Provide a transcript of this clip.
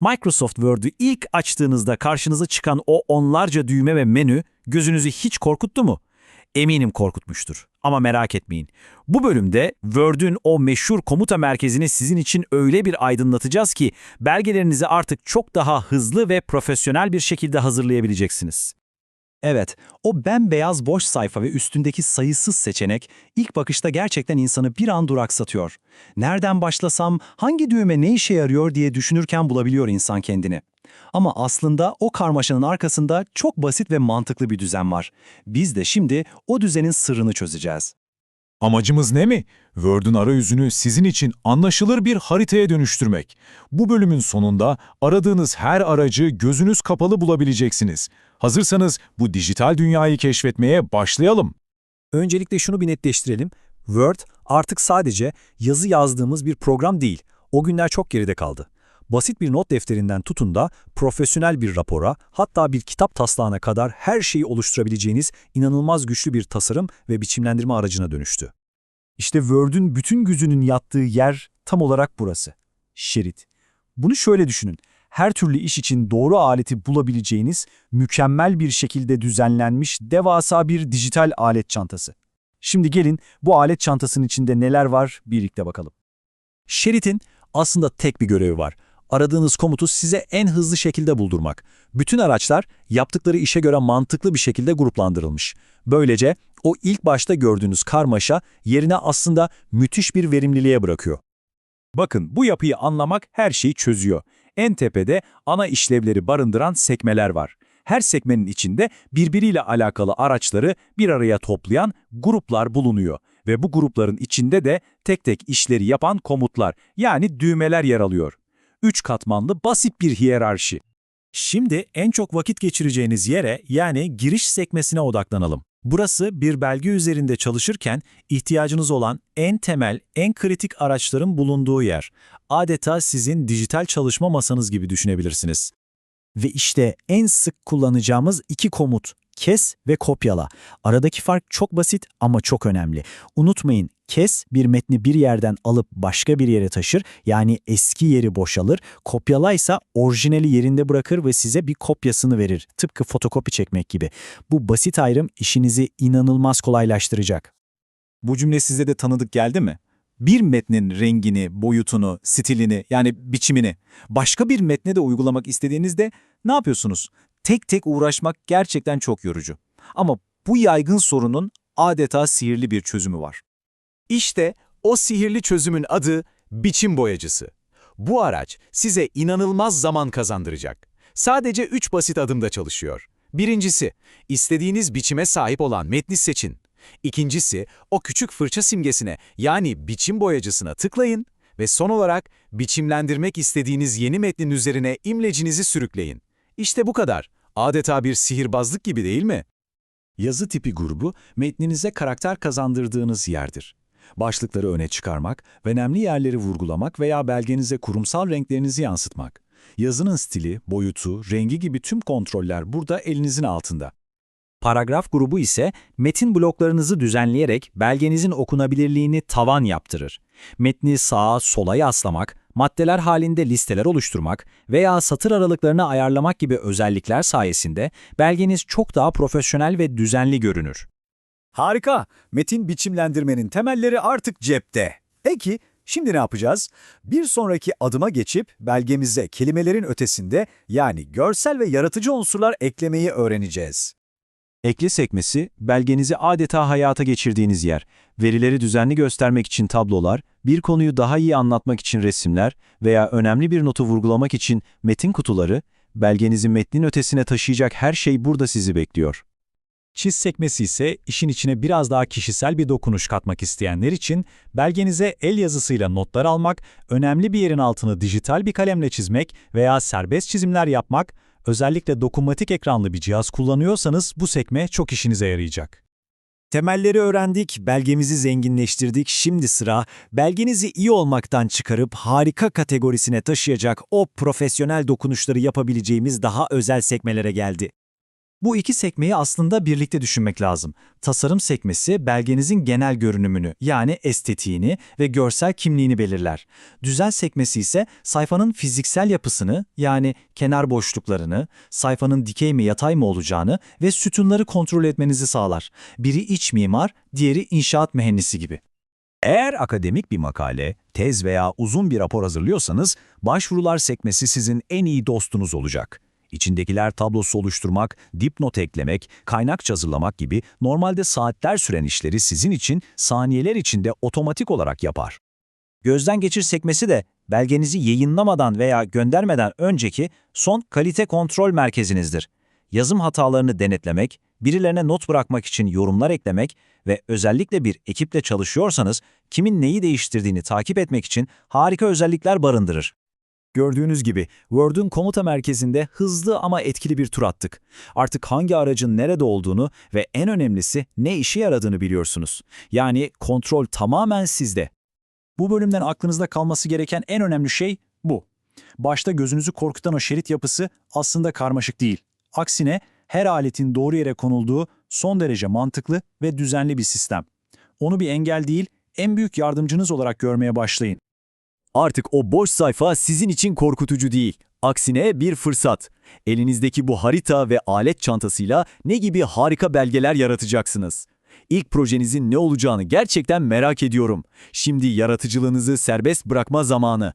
Microsoft Word'ü ilk açtığınızda karşınıza çıkan o onlarca düğme ve menü gözünüzü hiç korkuttu mu? Eminim korkutmuştur. Ama merak etmeyin. Bu bölümde Word'ün o meşhur komuta merkezini sizin için öyle bir aydınlatacağız ki belgelerinizi artık çok daha hızlı ve profesyonel bir şekilde hazırlayabileceksiniz. Evet, o bembeyaz boş sayfa ve üstündeki sayısız seçenek ilk bakışta gerçekten insanı bir an duraksatıyor. Nereden başlasam, hangi düğme ne işe yarıyor diye düşünürken bulabiliyor insan kendini. Ama aslında o karmaşanın arkasında çok basit ve mantıklı bir düzen var. Biz de şimdi o düzenin sırrını çözeceğiz. Amacımız ne mi? Word'ün arayüzünü sizin için anlaşılır bir haritaya dönüştürmek. Bu bölümün sonunda aradığınız her aracı gözünüz kapalı bulabileceksiniz. Hazırsanız bu dijital dünyayı keşfetmeye başlayalım. Öncelikle şunu bir netleştirelim. Word artık sadece yazı yazdığımız bir program değil. O günler çok geride kaldı. Basit bir not defterinden tutun da profesyonel bir rapora, hatta bir kitap taslağına kadar her şeyi oluşturabileceğiniz inanılmaz güçlü bir tasarım ve biçimlendirme aracına dönüştü. İşte Word'ün bütün gücünün yattığı yer tam olarak burası. Şerit. Bunu şöyle düşünün. Her türlü iş için doğru aleti bulabileceğiniz, mükemmel bir şekilde düzenlenmiş devasa bir dijital alet çantası. Şimdi gelin bu alet çantasının içinde neler var birlikte bakalım. Şerit'in aslında tek bir görevi var. Aradığınız komutu size en hızlı şekilde buldurmak. Bütün araçlar yaptıkları işe göre mantıklı bir şekilde gruplandırılmış. Böylece o ilk başta gördüğünüz karmaşa yerine aslında müthiş bir verimliliğe bırakıyor. Bakın bu yapıyı anlamak her şeyi çözüyor. En tepede ana işlevleri barındıran sekmeler var. Her sekmenin içinde birbiriyle alakalı araçları bir araya toplayan gruplar bulunuyor. Ve bu grupların içinde de tek tek işleri yapan komutlar yani düğmeler yer alıyor. Üç katmanlı basit bir hiyerarşi. Şimdi en çok vakit geçireceğiniz yere yani giriş sekmesine odaklanalım. Burası bir belge üzerinde çalışırken ihtiyacınız olan en temel, en kritik araçların bulunduğu yer. Adeta sizin dijital çalışma masanız gibi düşünebilirsiniz. Ve işte en sık kullanacağımız iki komut, kes ve kopyala. Aradaki fark çok basit ama çok önemli. Unutmayın, kes bir metni bir yerden alıp başka bir yere taşır, yani eski yeri boşalır. Kopyala ise orijinali yerinde bırakır ve size bir kopyasını verir. Tıpkı fotokopi çekmek gibi. Bu basit ayrım işinizi inanılmaz kolaylaştıracak. Bu cümle size de tanıdık geldi mi? Bir metnin rengini, boyutunu, stilini yani biçimini başka bir metne de uygulamak istediğinizde ne yapıyorsunuz? Tek tek uğraşmak gerçekten çok yorucu. Ama bu yaygın sorunun adeta sihirli bir çözümü var. İşte o sihirli çözümün adı biçim boyacısı. Bu araç size inanılmaz zaman kazandıracak. Sadece 3 basit adımda çalışıyor. Birincisi, istediğiniz biçime sahip olan metni seçin. İkincisi, o küçük fırça simgesine yani biçim boyacısına tıklayın ve son olarak biçimlendirmek istediğiniz yeni metnin üzerine imlecinizi sürükleyin. İşte bu kadar. Adeta bir sihirbazlık gibi değil mi? Yazı tipi grubu metninize karakter kazandırdığınız yerdir. Başlıkları öne çıkarmak, önemli yerleri vurgulamak veya belgenize kurumsal renklerinizi yansıtmak. Yazının stili, boyutu, rengi gibi tüm kontroller burada elinizin altında. Paragraf grubu ise metin bloklarınızı düzenleyerek belgenizin okunabilirliğini tavan yaptırır. Metni sağa sola yaslamak, maddeler halinde listeler oluşturmak veya satır aralıklarını ayarlamak gibi özellikler sayesinde belgeniz çok daha profesyonel ve düzenli görünür. Harika! Metin biçimlendirmenin temelleri artık cepte. Peki, şimdi ne yapacağız? Bir sonraki adıma geçip belgemize kelimelerin ötesinde yani görsel ve yaratıcı unsurlar eklemeyi öğreneceğiz. Ekle sekmesi, belgenizi adeta hayata geçirdiğiniz yer. Verileri düzenli göstermek için tablolar, bir konuyu daha iyi anlatmak için resimler veya önemli bir notu vurgulamak için metin kutuları, belgenizi metnin ötesine taşıyacak her şey burada sizi bekliyor. Çiz sekmesi ise işin içine biraz daha kişisel bir dokunuş katmak isteyenler için belgenize el yazısıyla notlar almak, önemli bir yerin altını dijital bir kalemle çizmek veya serbest çizimler yapmak, özellikle dokunmatik ekranlı bir cihaz kullanıyorsanız bu sekme çok işinize yarayacak. Temelleri öğrendik, belgemizi zenginleştirdik. Şimdi sıra belgenizi iyi olmaktan çıkarıp harika kategorisine taşıyacak o profesyonel dokunuşları yapabileceğimiz daha özel sekmelere geldi. Bu iki sekmeyi aslında birlikte düşünmek lazım. Tasarım sekmesi belgenizin genel görünümünü yani estetiğini ve görsel kimliğini belirler. Düzen sekmesi ise sayfanın fiziksel yapısını yani kenar boşluklarını, sayfanın dikey mi yatay mı olacağını ve sütunları kontrol etmenizi sağlar. Biri iç mimar, diğeri inşaat mühendisi gibi. Eğer akademik bir makale, tez veya uzun bir rapor hazırlıyorsanız, başvurular sekmesi sizin en iyi dostunuz olacak. İçindekiler tablosu oluşturmak, dipnot eklemek, kaynak hazırlamak gibi normalde saatler süren işleri sizin için saniyeler içinde otomatik olarak yapar. Gözden geçir sekmesi de belgenizi yayınlamadan veya göndermeden önceki son kalite kontrol merkezinizdir. Yazım hatalarını denetlemek, birilerine not bırakmak için yorumlar eklemek ve özellikle bir ekiple çalışıyorsanız kimin neyi değiştirdiğini takip etmek için harika özellikler barındırır. Gördüğünüz gibi Word'ün komuta merkezinde hızlı ama etkili bir tur attık. Artık hangi aracın nerede olduğunu ve en önemlisi ne işe yaradığını biliyorsunuz. Yani kontrol tamamen sizde. Bu bölümden aklınızda kalması gereken en önemli şey bu. Başta gözünüzü korkutan o şerit yapısı aslında karmaşık değil. Aksine her aletin doğru yere konulduğu son derece mantıklı ve düzenli bir sistem. Onu bir engel değil, en büyük yardımcınız olarak görmeye başlayın. Artık o boş sayfa sizin için korkutucu değil. Aksine bir fırsat. Elinizdeki bu harita ve alet çantasıyla ne gibi harika belgeler yaratacaksınız. İlk projenizin ne olacağını gerçekten merak ediyorum. Şimdi yaratıcılığınızı serbest bırakma zamanı.